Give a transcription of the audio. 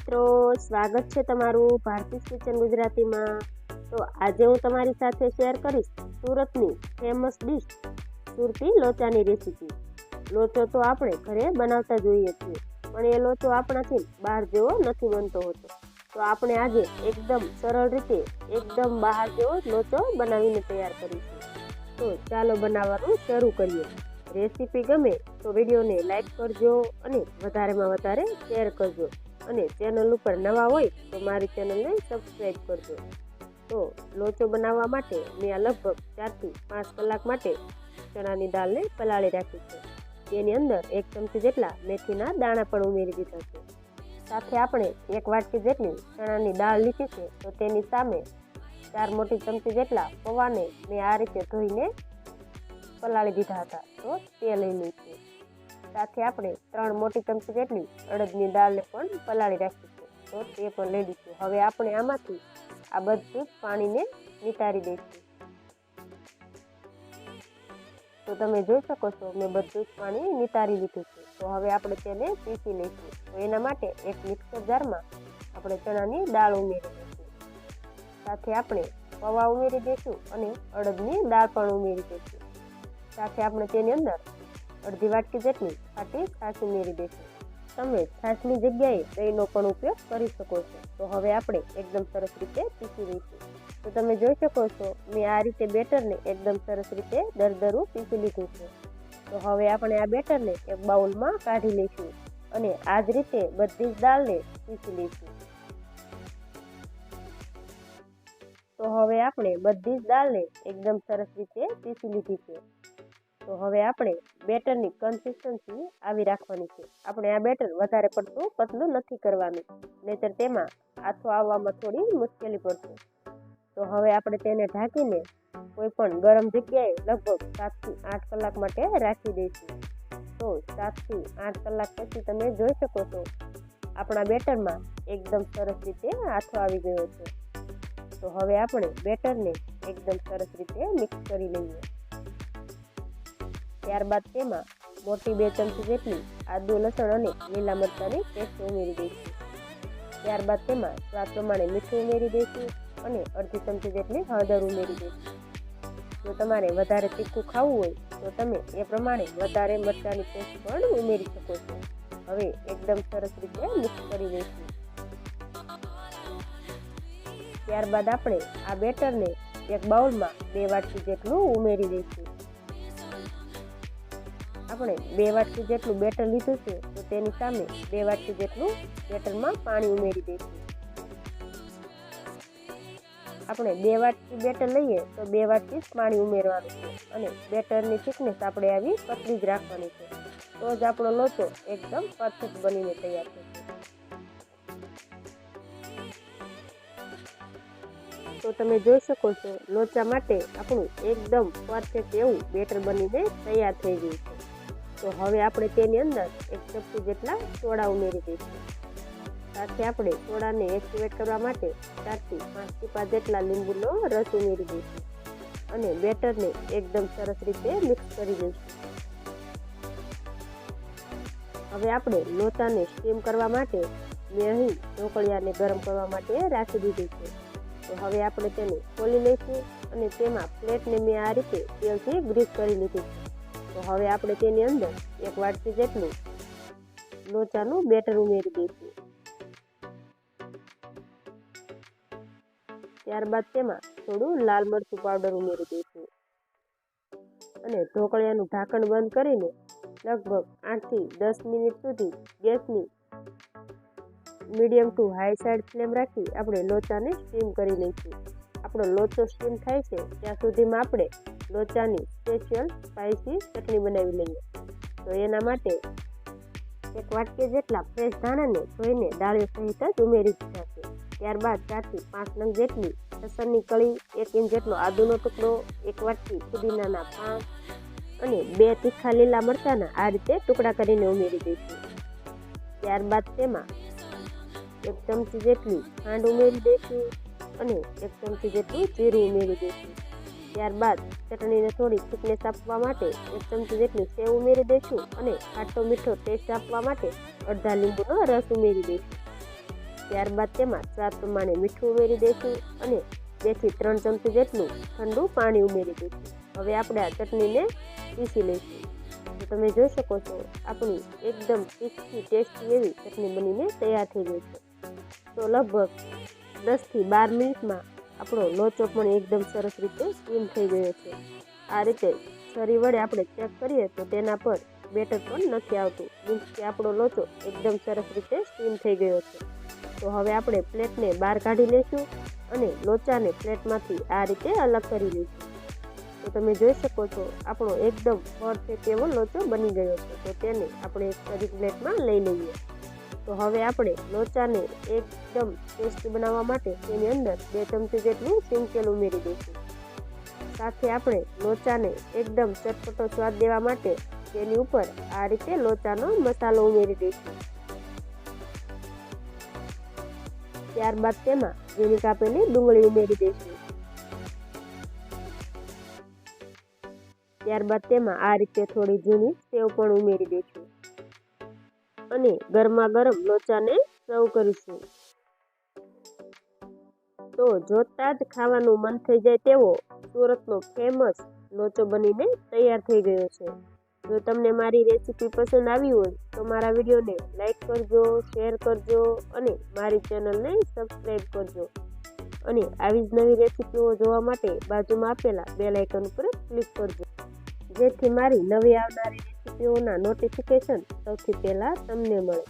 મિત્રો, સ્વાગત છે તમારું ભારતીસ કિચન ગુજરાતીમાં. તો આજે હું તમારી સાથે શેર કરીશ સુરતની ફેમસ ડિશ સુરતી લોચાની રેસીપી લોચો તો આપણે ઘરે બનાવતા જોઈએ છીએ, પણ એ લોચો આપણાથી બહાર જેવો નથી બનતો હોતો. તો આપણે આજે એકદમ સરળ રીતે, એકદમ બહાર જેવો લોચો બનાવીને તૈયાર કરીશું. તો ચાલો બનાવવાનું શરૂ કરીએ. રેસીપી ગમે તો વિડીયોને લાઈક કરજો અને વધારેમાં વધારે શેર કરજો. અને ચેનલ ઉપર નવા હોય તો મારી ચેનલને સબસ્ક્રાઈબ કરજો. તો લોચો બનાવવા માટે મેં આ લગભગ ચારથી પાંચ કલાક માટે ચણાની દાળને પલાળી રાખી છે. તેની અંદર એક ચમચી જેટલા મેથીના દાણા પણ ઉમેરી દીધા છે. સાથે આપણે એક વાટકી જેટલી ચણાની દાળ લીધી છે તો તેની સામે ચાર મોટી ચમચી જેટલા પૌવાને મેં આ રીતે ધોઈને પલાળી દીધા હતા. તો તે લઈ લઈશું. સાથે આપણે ત્રણ મોટી ચમચી જેટલી અડદની દાળને પણ પલાળી રાખીશું. તો તે પણ લઈ લઈશું હવે આપણે આમાંથી આ બધું જ પાણીને નિતારી દઈશું. તો તમે જોઈ શકો છો, મેં બધું જ પાણી નિતારી લીધું છે. તો હવે આપણે તેને પીસી લઈશું. તો એના માટે એક મિક્સર જારમાં આપણે ચણાની દાળ ઉમેરી દઈશું સાથે આપણે પૌવા ઉમેરી દઈશું અને અડદની દાળ પણ ઉમેરી દઈશું. સાથે આપણે તેની અંદર અડધી વાટકી જેટલી ખાટી છાશ ઉમેરી દઈશું તમે છાશની જગ્યાએ દહીંનો પણ ઉપયોગ કરી શકો છો. તો હવે આપણે એકદમ સરસ રીતે પીસી લઈશું. તો તમે જોઈ શકો છો, મેં આ રીતે બેટરને એકદમ સરસ રીતે દરદરું પીસી લીધું છે. તો હવે આપણે આ બેટરને એક બાઉલમાં કાઢી લઈશું અને આ જ રીતે બધી જ દાળને પીસી લઈશું. તો હવે આપણે બધી જ દાળને એકદમ સરસ રીતે પીસી લીધી છે. તો હવે આપણે બેટરની કન્સિસ્ટન્સી આવી રાખવાની છે. આપણે આ બેટર વધારે પડતું પતલું નથી કરવાનું, નહીતર તેમાં આથો આવવામાં થોડી મુશ્કેલી પડશે. તો હવે આપણે તેને ઢાંકીને કોઈ પણ ગરમ જગ્યાએ લગભગ સાતથી આઠ કલાક માટે રાખી દઈશું. તો સાતથી આઠ કલાક પછી તમે જોઈ શકો છો, આપણા બેટરમાં એકદમ સરસ રીતે આથો આવી ગયો છે. તો હવે આપણે બેટરને એકદમ સરસ રીતે મિક્સ કરી લઈએ. ત્યારબાદ તેમાં મોટી બે ચમચી જેટલી આદુ લસણ અને લીલા મરચાંની પેસ્ટ ઉમેરી દઈશું. ત્યારબાદ તેમાં સ્વાદ પ્રમાણે મીઠું ઉમેરી દઈશું અને અડધી ચમચી જેટલી હળદર ઉમેરી દઈશું. જો તમારે વધારે તીખું ખાવું હોય તો તમે એ પ્રમાણે વધારે મરચાંની પેસ્ટ પણ ઉમેરી શકો છો. હવે એકદમ સરસ રીતે મિક્સ કરી દઈશું. ત્યારબાદ આપણે આ બેટરને એક બાઉલમાં બે વાટકી જેટલું ઉમેરી દઈશું. આપણે બે વાટકી જેટલું બેટર લીધું છે, તો તેની સામે બે વાટકી જેટલું બેટરમાં પાણી ઉમેરી દઈશું. આપણે બે વાટકી બેટર લઈએ, તો બે વાટકી પાણી ઉમેરવાનું છે. અને બેટરની થિકનેસ આપણે આવી પતલી જ રાખવાની છે. તો જ આપણો લોચો એકદમ પરફેક્ટ બનીને તૈયાર થશે. તો તમે જોઈ શકો છો, લોચા માટે આપણું એકદમ પરફેક્ટ એવું બેટર બનીને તૈયાર થઈ ગયું છે. તો હવે આપણે તેની અંદર એક ચપટી જેટલા સોડા ઉમેરી દઈશું. સાથે આપણે સોડાને એક્ટિવેટ કરવા માટે ચારથી પાંચ ટીપા જેટલા લીંબુનો રસ ઉમેરી દઈશું અને બેટરને એકદમ સરસ રીતે મિક્સ કરી દઈશું. હવે આપણે લોચાને સ્ટીમ કરવા માટે મેં અહીં ઢોકળિયાને ગરમ કરવા માટે રાખી દીધી છે. તો હવે આપણે તેને ખોલી લઈશું અને તેમાં પ્લેટને મેં આ રીતે તેલથી ગ્રીસ કરી લીધી છે. તો હવે આપણે તેની અંદર એક વાટકી જેટલું લોચાનું બેટર ઉમેરી દઈશું. ત્યારબાદ તેમાં થોડું લાલ મરચું પાવડર ઉમેરી દઈશું. અને ઢોકળિયાનું ઢાંકણ બંધ કરીને લગભગ આઠથી દસ મિનિટ સુધી ગેસની medium to high side flame રાખી આપણે લોચાને સ્ટીમ કરી લઈશું. આપણો લોચો સ્ટીમ થાય છે ત્યાં સુધીમાં આપણે લોચાની સ્પેશિયલ સ્પાઇસી ચટણી બનાવી લઈએ. તો એના માટે એક વાટકી જેટલા ફ્રેશ ધાણાને ધોઈને ડાળીઓ સહિત જ ઉમેરી દીધા છે. ત્યારબાદ ચારથી પાંચ નંગ જેટલી લસણની કળી, એક ઇંચ જેટલો આદુનો ટુકડો, એક વાટકી પુદીનાના પાન અને બે તીખા લીલા મરચાંના આ રીતે ટુકડા કરીને ઉમેરી દઈશું. ત્યારબાદ તેમાં એક ચમચી જેટલી ખાંડ ઉમેરી દઈશું અને એક ચમચી જેટલું જીરું ઉમેરી દઈશું. ત્યારબાદ ચટણીને થોડી થિકનેસ આપવા માટે એક ચમચી જેટલી સેવ ઉમેરી દઈશું અને ખાટો મીઠો ટેસ્ટ આપવા માટે અડધા લીંબુનો રસ ઉમેરી દઈશું. ત્યારબાદ તેમાં સ્વાદ પ્રમાણે મીઠું ઉમેરી દઈશું અને બેથી ત્રણ ચમચી જેટલું ઠંડુ પાણી ઉમેરી દઈશું. હવે આપણે આ ચટણીને પીસી લઈશું. તમે જોઈ શકો છો, આપણી એકદમ તીખી, ટેસ્ટી એવી ચટણી બનીને તૈયાર થઈ ગઈ છે. તો લગભગ દસથી બાર મિનિટમાં આપણો લોચો પણ એકદમ સરસ રીતે સ્ટીમ થઈ ગયો છે. આ રીતે છરી વડે આપણે ચેક કરીએ તો તેના પર બેટર પણ નથી આવતું. મીન્સ કે આપણો લોચો એકદમ સરસ રીતે સ્ટીમ થઈ ગયો છે. તો હવે આપણે પ્લેટને બહાર કાઢી લઈશું અને લોચાને પ્લેટમાંથી આ રીતે અલગ કરી લઈશું. તો તમે જોઈ શકો છો, આપણો એકદમ પરફેક્ટ એવો લોચો બની ગયો છે. તો તેને આપણે એક પ્લેટમાં લઈ લઈએ. તો હવે આપણે લોચાને એકદમ ટેસ્ટ બનાવવા માટે તેની અંદર બે ચમચી જેટલું સિંગતેલ ઉમેરી દઈશું. સાથે આપણે લોચાને એકદમ ચટપટો સ્વાદ દેવા માટે તેની ઉપર આ રીતે લોચાનો મસાલો ઉમેરી દઈશું. ત્યારબાદ તેમાં ઝીણી કાપેલી ડુંગળી ઉમેરી દઈશું. ત્યારબાદ તેમાં આ રીતે થોડી ઝીણી સેવ પણ ઉમેરી દઈશું. અને ગરમા ગરમ લોચાને સર્વ કરીશું. તો જોતા જ ખાવાનું મન થઈ જાય તેવો સુરતનો ફેમસ લોચો બનીને તૈયાર થઈ ગયો છે. જો તમને મારી રેસીપી પસંદ આવી હોય તો મારા વિડીયોને લાઈક કરજો શેર કરજો અને મારી ચેનલને સબસ્ક્રાઈબ કરજો. અને આવી જ નવી રેસીપીઓ જોવા માટે બાજુમાં આપેલા બેલ આઇકન ઉપર ક્લિક કરજો. જેથી મારી નવી આવનારી રેસીપીઓના નોટિફિકેશન સૌથી પહેલાં તમને મળે.